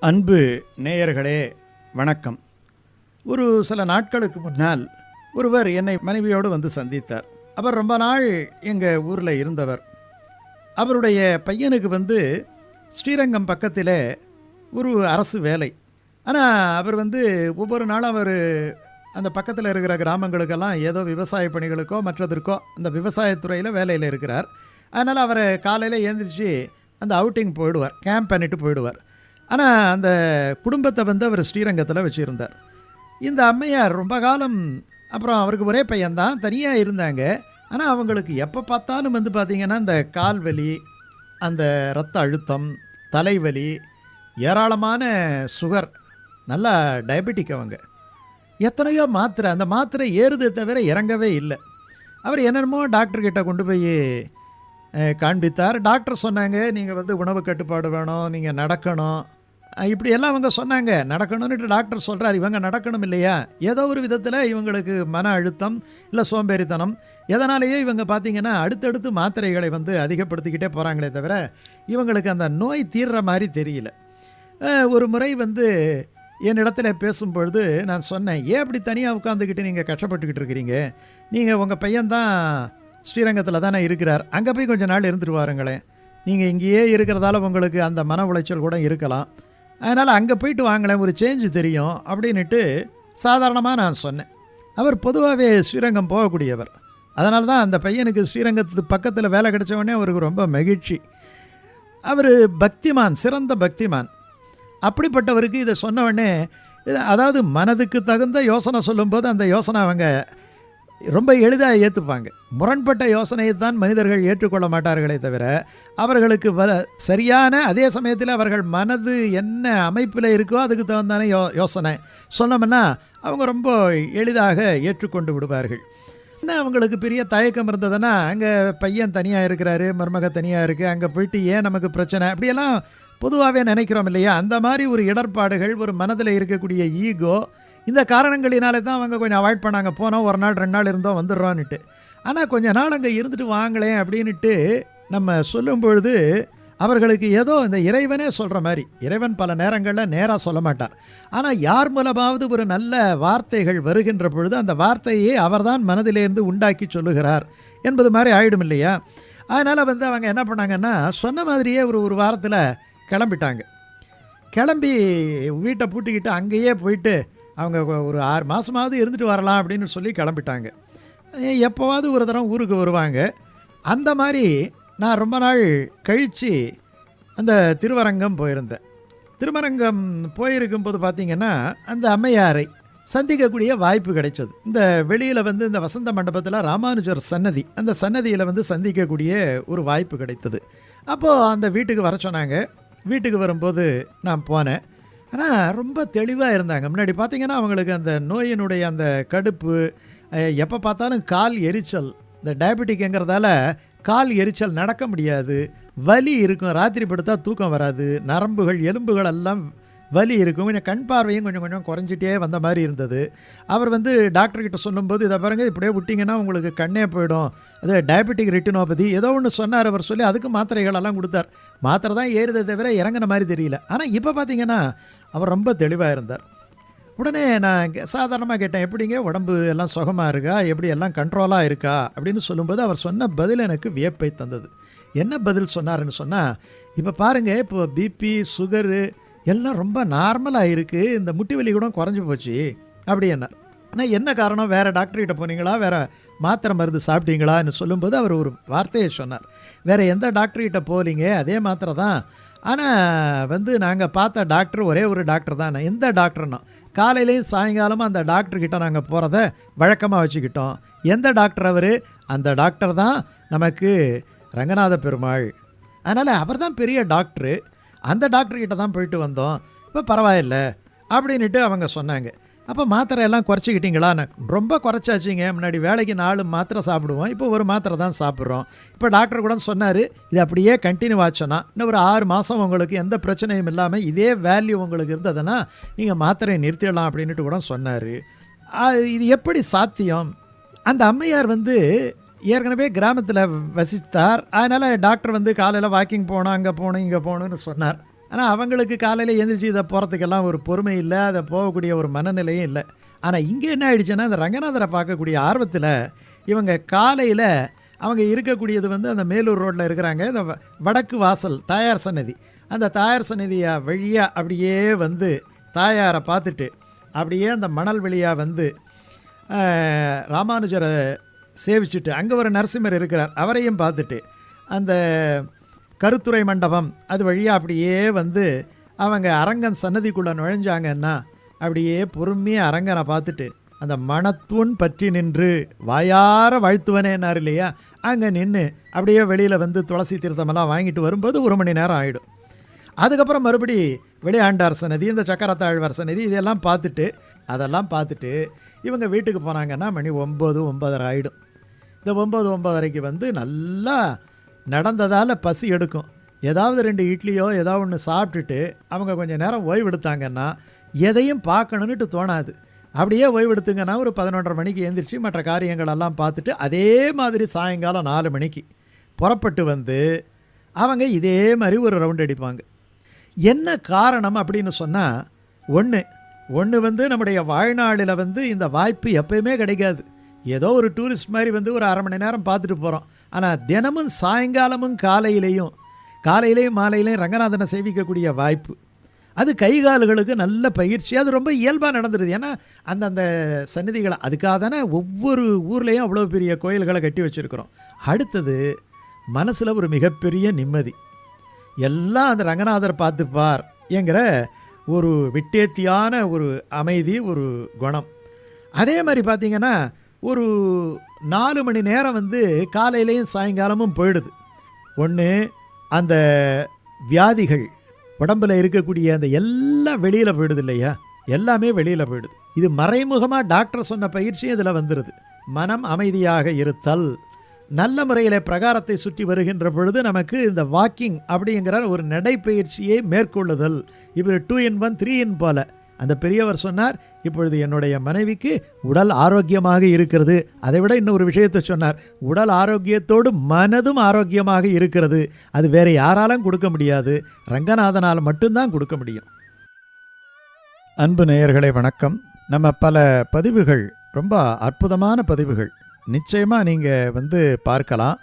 அன்பு நேயர்களே வணக்கம். ஒரு சில நாட்களுக்கு முன்னால் ஒருவர் என்னை மனைவியோடு வந்து சந்தித்தார். அவர் ரொம்ப நாள் எங்கள் ஊரில் இருந்தவர். அவருடைய பையனுக்கு வந்து ஸ்ரீரங்கம் பக்கத்தில் ஒரு அரசு வேலை. ஆனால் அவர் வந்து ஒவ்வொரு நாளும் அவர் அந்த பக்கத்தில் இருக்கிற கிராமங்களுக்கெல்லாம் ஏதோ விவசாய பணிகளுக்கோ மற்றதற்கோ அந்த விவசாயத்துறையில் வேலையில் இருக்கிறார். அதனால் அவர் காலையில் எழுந்திரிச்சு அந்த அவுட்டிங் போயிடுவார் கேம்ப் பண்ணிட்டு போயிடுவார். ஆனால் அந்த குடும்பத்தை வந்து அவர் ஸ்ரீரங்கத்தில் வச்சுருந்தார். இந்த அம்மையார் ரொம்ப காலம் அப்புறம் அவருக்கு ஒரே பையன்தான் தனியாக இருந்தாங்க. ஆனால் அவங்களுக்கு எப்போ பார்த்தாலும் வந்து பார்த்திங்கன்னா இந்த கால் வலி அந்த இரத்த அழுத்தம் தலைவலி ஏராளமான சுகர் நல்லா டயபெட்டிக் அவங்க. எத்தனையோ மாத்திரை அந்த மாத்திரை ஏறுதே தவிர இறங்கவே இல்லை. அவர் என்னென்னமோ டாக்டர்கிட்ட கொண்டு போய் காண்பித்தார். டாக்டர் சொன்னாங்க நீங்கள் வந்து உணவு கட்டுப்பாடு வேணும் நீங்கள் நடக்கணும் இப்படியெல்லாம் அவங்க சொன்னாங்க. நடக்கணும்னுட்டு டாக்டர் சொல்கிறார் இவங்க நடக்கணும் இல்லையா? ஏதோ ஒரு விதத்தில் இவங்களுக்கு மன அழுத்தம் இல்லை சோம்பேறித்தனம். எதனாலேயே இவங்க பார்த்தீங்கன்னா அடுத்தடுத்து மாத்திரைகளை வந்து அதிகப்படுத்திக்கிட்டே போகிறாங்களே தவிர இவங்களுக்கு அந்த நோய் தீர்ற மாதிரி தெரியல. ஒரு முறை வந்து என்னிடத்துல பேசும்பொழுது நான் சொன்னேன் ஏன் அப்படி தனியாக உட்காந்துக்கிட்டு நீங்கள் கஷ்டப்பட்டுக்கிட்டு இருக்கிறீங்க? நீங்கள் உங்கள் பையன்தான் ஸ்ரீரங்கத்தில் தானே இருக்கிறார். அங்கே போய் கொஞ்ச நாள் இருந்துட்டு வாருங்களேன். நீங்கள் இங்கேயே இருக்கிறதால உங்களுக்கு அந்த மன உளைச்சல் கூட இருக்கலாம். அதனால் அங்கே போயிட்டு வாங்கினேன் ஒரு சேஞ்சு தெரியும் அப்படின்னுட்டு சாதாரணமாக நான் சொன்னேன். அவர் பொதுவாகவே ஸ்ரீரங்கம் போகக்கூடியவர். அதனால தான் அந்த பையனுக்கு ஸ்ரீரங்கத்து பக்கத்தில் வேலை கிடைச்சவொடனே அவருக்கு ரொம்ப மகிழ்ச்சி. அவர் பக்திமான் சிறந்த பக்திமான். அப்படிப்பட்டவருக்கு இதை சொன்னவொடனே இது அதாவது மனதுக்கு தகுந்த யோசனை சொல்லும்போது அந்த யோசனை அவங்க ரொம்ப எளிதாக ஏற்றுப்பாங்க முரண்பட்ட யோசனையை தான் மனிதர்கள் ஏற்றுக்கொள்ள மாட்டார்களே தவிர அவர்களுக்கு வர சரியான அதே சமயத்தில் அவர்கள் மனது என்ன அமைப்பில் இருக்கோ அதுக்கு தகுந்தான யோ யோசனை. சொன்னோம்னா அவங்க ரொம்ப எளிதாக ஏற்றுக்கொண்டு விடுவார்கள். என்ன அவங்களுக்கு பெரிய தயக்கம் இருந்ததுன்னா அங்கே பையன் தனியாக இருக்கிறாரு மருமக தனியாக இருக்குது அங்கே போயிட்டு ஏன் நமக்கு பிரச்சனை? அப்படியெல்லாம் பொதுவாகவே நினைக்கிறோம் இல்லையா? அந்த மாதிரி ஒரு இடர்பாடுகள் ஒரு மனதில் இருக்கக்கூடிய ஈகோ இந்த காரணங்களினாலே தான் அவங்க கொஞ்சம் அவாய்ட் பண்ணாங்க. போனோம் ஒரு நாள் ரெண்டு நாள் இருந்தோம் வந்துடுறோன்னுட்டு. ஆனால் கொஞ்ச நாள் அங்கே இருந்துட்டு வாங்களேன் அப்படின்னுட்டு நம்ம சொல்லும் பொழுது அவர்களுக்கு ஏதோ இந்த இறைவனே சொல்கிற மாதிரி இறைவன் பல நேரங்களில் நேராக சொல்ல மாட்டார். ஆனால் யார் மூலமாவது ஒரு நல்ல வார்த்தைகள் வருகின்ற பொழுது அந்த வார்த்தையை அவர்தான் மனதிலேருந்து உண்டாக்கி சொல்லுகிறார் என்பது மாதிரி ஆயிடும் இல்லையா? அதனால் வந்து அவங்க என்ன பண்ணாங்கன்னா சொன்ன மாதிரியே ஒரு ஒரு வாரத்தில் கிளம்பிட்டாங்க. கிளம்பி வீட்டை பூட்டிக்கிட்டு அங்கேயே போயிட்டு அவங்க ஒரு ஆறு மாதமாவது இருந்துட்டு வரலாம் அப்படின்னு சொல்லி கிளம்பிட்டாங்க. ஏ- எப்போவாவது ஒரு தரம் ஊருக்கு வருவாங்க. அந்த மாதிரி நான் ரொம்ப நாள் கழித்து அந்த திருவரங்கம் போயிருந்தேன். திருவரங்கம் போயிருக்கும்போது பார்த்திங்கன்னா அந்த அம்மையாரை சந்திக்கக்கூடிய வாய்ப்பு கிடைச்சது. இந்த வெளியில் வந்து இந்த வசந்த மண்டபத்தில் ராமானுஜர் சன்னதி அந்த சன்னதியில் வந்து சந்திக்கக்கூடிய ஒரு வாய்ப்பு கிடைத்தது. அப்போது அந்த வீட்டுக்கு வர சொன்னாங்க. வீட்டுக்கு வரும்போது நான் போனேன். ஆனால் ரொம்ப தெளிவாக இருந்தாங்க. முன்னாடி பார்த்தீங்கன்னா அவங்களுக்கு அந்த நோயினுடைய அந்த கடுப்பு எப்போ பார்த்தாலும் கால் எரிச்சல். இந்த டயபெட்டிக்ங்கிறதால கால் எரிச்சல் நடக்க முடியாது. வலி இருக்கும். ராத்திரி படுத்தா தூக்கம் வராது. நரம்புகள் எலும்புகள் எல்லாம் வலி இருக்கும். கொஞ்சம் கண் பார்வையும் கொஞ்சம் கொஞ்சம் குறைஞ்சிட்டே வந்த மாதிரி இருந்தது. அவர் வந்து டாக்டர்கிட்ட சொல்லும்போது இதை பாருங்க இப்படியே விட்டிங்கன்னா உங்களுக்கு கண்ணே போயிடும். அது டயபெட்டிக் ரெட்டினோபதி ஏதோ ஒன்று சொன்னார் அவர் சொல்லி அதுக்கு மாத்திரைகள் எல்லாம் கொடுத்தார். மாத்திரை தான் ஏறுதை தவிர இறங்குன மாதிரி தெரியல. ஆனால் இப்போ பார்த்தீங்கன்னா அவர் ரொம்ப தெளிவாக இருந்தார். உடனே நான் சாதாரணமாக கேட்டேன் எப்படிங்க உடம்பு எல்லாம் சுகமாக இருக்கா? எப்படி எல்லாம் கண்ட்ரோலாக இருக்கா? அப்படின்னு சொல்லும்போது அவர் சொன்ன பதில் எனக்கு வியப்பை தந்தது. என்ன பதில் சொன்னாருன்னு சொன்னால் இப்போ பாருங்கள் இப்போ பிபி சுகரு எல்லாம் ரொம்ப நார்மலாக இருக்குது இந்த முட்டி வலி கூட குறைஞ்சி போச்சு. அப்படி என்ன ஆனால் என்ன காரணம்? வேறு டாக்டர்கிட்ட போனீங்களா? வேறு மாத்திரை மருந்து சாப்பிட்டீங்களான்னு சொல்லும்போது அவர் ஒரு வார்த்தையை சொன்னார். வேறு எந்த டாக்டர்கிட்ட போகலீங்க அதே மாத்திரை தான் ஆனால் வந்து நாங்கள் பார்த்த டாக்டர் ஒரே ஒரு டாக்டர் தான். எந்த டாக்டர்னா காலையிலையும் சாயங்காலமும் அந்த டாக்டர்கிட்ட நாங்கள் போகிறத வழக்கமாக வச்சுக்கிட்டோம். எந்த டாக்டர் அவர்? அந்த டாக்டர் தான் நமக்கு ரங்கநாத பெருமாள். அதனால் அவர் தான் பெரிய டாக்டரு. அந்த டாக்டர்கிட்ட தான் போயிட்டு வந்தோம். இப்போ பரவாயில்ல அப்படின்ட்டு அவங்க சொன்னாங்க. அப்போ மாத்திரை எல்லாம் குறைச்சிக்கிட்டீங்களான்னு. ரொம்ப குறைச்சாச்சுங்க. முன்னாடி வேலைக்கு நாலு மாத்திரை சாப்பிடுவோம். இப்போ ஒரு மாத்திரை தான் சாப்பிட்றோம். இப்போ டாக்டர் கூட சொன்னார் இது அப்படியே கண்டினியூ ஆச்சோன்னா இன்னும் ஒரு ஆறு மாதம் உங்களுக்கு எந்த பிரச்சனையும் இல்லாமல் இதே வேல்யூ உங்களுக்கு இருந்ததுன்னா நீங்கள் மாத்திரையை நிறுத்திடலாம் அப்படின்ட்டு கூட சொன்னார். இது எப்படி சாத்தியம்? அந்த அம்மையார் வந்து ஏற்கனவே கிராமத்தில் வசித்தார். அதனால் டாக்டர் வந்து காலையில் வாக்கிங் போகணும் அங்கே போகணும் இங்கே போகணும்னு சொன்னார். ஆனால் அவங்களுக்கு காலையில் எழுந்திரிச்சு இதை போகிறதுக்கெல்லாம் ஒரு பொறுமை இல்லை அதை போகக்கூடிய ஒரு மனநிலையும் இல்லை. ஆனால் இங்கே என்ன ஆயிடுச்சுன்னா இந்த ரங்கநாதரை பார்க்கக்கூடிய ஆர்வத்தில் இவங்க காலையில் அவங்க இருக்கக்கூடியது வந்து அந்த மேலூர் ரோட்டில் இருக்கிறாங்க இந்த வ- வடக்கு வாசல் தாயார் சன்னதி. அந்த தாயார் சன்னதியை வழியாக அப்படியே வந்து தாயாரை பார்த்துட்டு அப்படியே அந்த மணல் வழியாக வந்து ராமானுஜரை சேவிச்சுட்டு அங்கே ஒரு நரசிம்மர் இருக்கிறார். அவரையும் பார்த்துட்டு அந்த கருத்துறை மண்டபம். அது வழியாக அப்படியே வந்து அவங்க அரங்கன் சன்னதிக்குள்ளே நுழைஞ்சாங்கன்னா அப்படியே பொறுமையாக அரங்கனை பார்த்துட்டு அந்த மனத்துவன் பற்றி நின்று வாயார வாழ்த்துவனேன்னார் இல்லையா? அங்கே நின்று அப்படியே வெளியில் வந்து துளசி தீர்த்தமெல்லாம் வாங்கிட்டு வரும்போது ஒரு மணி நேரம் ஆகிடும் அதுக்கப்புறம் மறுபடி விளையாண்டார் சன்னதி இந்த சக்கரத்தாழ்வார் சன்னதி இதெல்லாம் பார்த்துட்டு அதெல்லாம் பார்த்துட்டு இவங்க வீட்டுக்கு போனாங்கன்னா மணி ஒம்பது ஒம்பதரை ஆகிடும் இந்த ஒம்பது ஒம்பதரைக்கு வந்து நல்லா நடந்ததால் பசி எடுக்கும். ஏதாவது ரெண்டு இட்லியோ ஏதாவது ஒன்று சாப்பிட்டுட்டு அவங்க கொஞ்சம் நேரம் ஓய்வெடுத்தாங்கன்னா எதையும் பார்க்கணுன்னுட்டு தோணாது. அப்படியே ஓய்வெடுத்துங்கன்னா ஒரு பதினொன்றரை மணிக்கு எழுந்திரிச்சு மற்ற காரியங்களெல்லாம் பார்த்துட்டு அதே மாதிரி சாயங்காலம் நாலு மணிக்கு புறப்பட்டு வந்து அவங்க இதே மாதிரி ஒரு ரவுண்ட் அடிப்பாங்க. என்ன காரணம் அப்படின்னு சொன்னால் ஒன்று ஒன்று வந்து நம்முடைய வாழ்நாளில் வந்து இந்த வாய்ப்பு எப்பயுமே கிடைக்காது. ஏதோ ஒரு டூரிஸ்ட் மாதிரி வந்து ஒரு அரை மணி நேரம் பார்த்துட்டு போகிறோம் ஆனால் தினமும் சாயங்காலமும் காலையிலையும் காலையிலையும் மாலையிலையும் ரங்கநாதனை சேவிக்கக்கூடிய வாய்ப்பு. அது கை கால்களுக்கு நல்ல பயிற்சி. அது ரொம்ப இயல்பாக நடந்துடுது ஏன்னா அந்தந்த சன்னிதிகளை அதுக்காக தானே ஒவ்வொரு ஊர்லேயும் அவ்வளோ பெரிய கோயில்களை கட்டி வச்சுருக்கிறோம். அடுத்தது மனசில் ஒரு மிகப்பெரிய நிம்மதி. எல்லாம் அந்த ரங்கநாதர் பார்த்துப்பார் என்கிற ஒரு விட்டேத்தியான ஒரு அமைதி ஒரு குணம். அதே மாதிரி பார்த்திங்கன்னா ஒரு நாலு மணி நேரம் வந்து காலையிலையும் சாயங்காலமும் போயிடுது. ஒன்று அந்த வியாதிகள் உடம்புல இருக்கக்கூடிய அந்த எல்லாம் வெளியில் போயிடுது இல்லையா? எல்லாமே வெளியில் போயிடுது. இது மறைமுகமாக டாக்டர் சொன்ன பயிற்சியும் இதில் வந்துடுது மனம் அமைதியாக இருத்தல். நல்ல முறையில் பிரகாரத்தை சுற்றி வருகின்ற பொழுது நமக்கு இந்த வாக்கிங் அப்படிங்கிற ஒரு நடைப்பயிற்சியை மேற்கொள்ளுதல். இவர் two in one three in போல். அந்த பெரியவர் சொன்னார் இப்பொழுது என்னுடைய மனைவிக்கு உடல் ஆரோக்கியமாக இருக்கிறது. அதை விட இன்னொரு விஷயத்தை சொன்னார் உடல் ஆரோக்கியத்தோடு மனதும் ஆரோக்கியமாக இருக்கிறது. அது வேற யாராலும் கொடுக்க முடியாது. ரங்கநாதனால் மட்டும்தான் கொடுக்க முடியும். அன்பு நேயர்களே வணக்கம். நம்ம பல பதிவுகள் ரொம்ப அற்புதமான பதிவுகள். நிச்சயமாக நீங்கள் வந்து பார்க்கலாம்.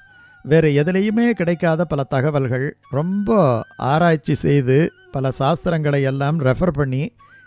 வேறு எதுலேயுமே கிடைக்காத பல தகவல்கள். ரொம்ப ஆராய்ச்சி செய்து பல சாஸ்திரங்களை எல்லாம் ரெஃபர் பண்ணி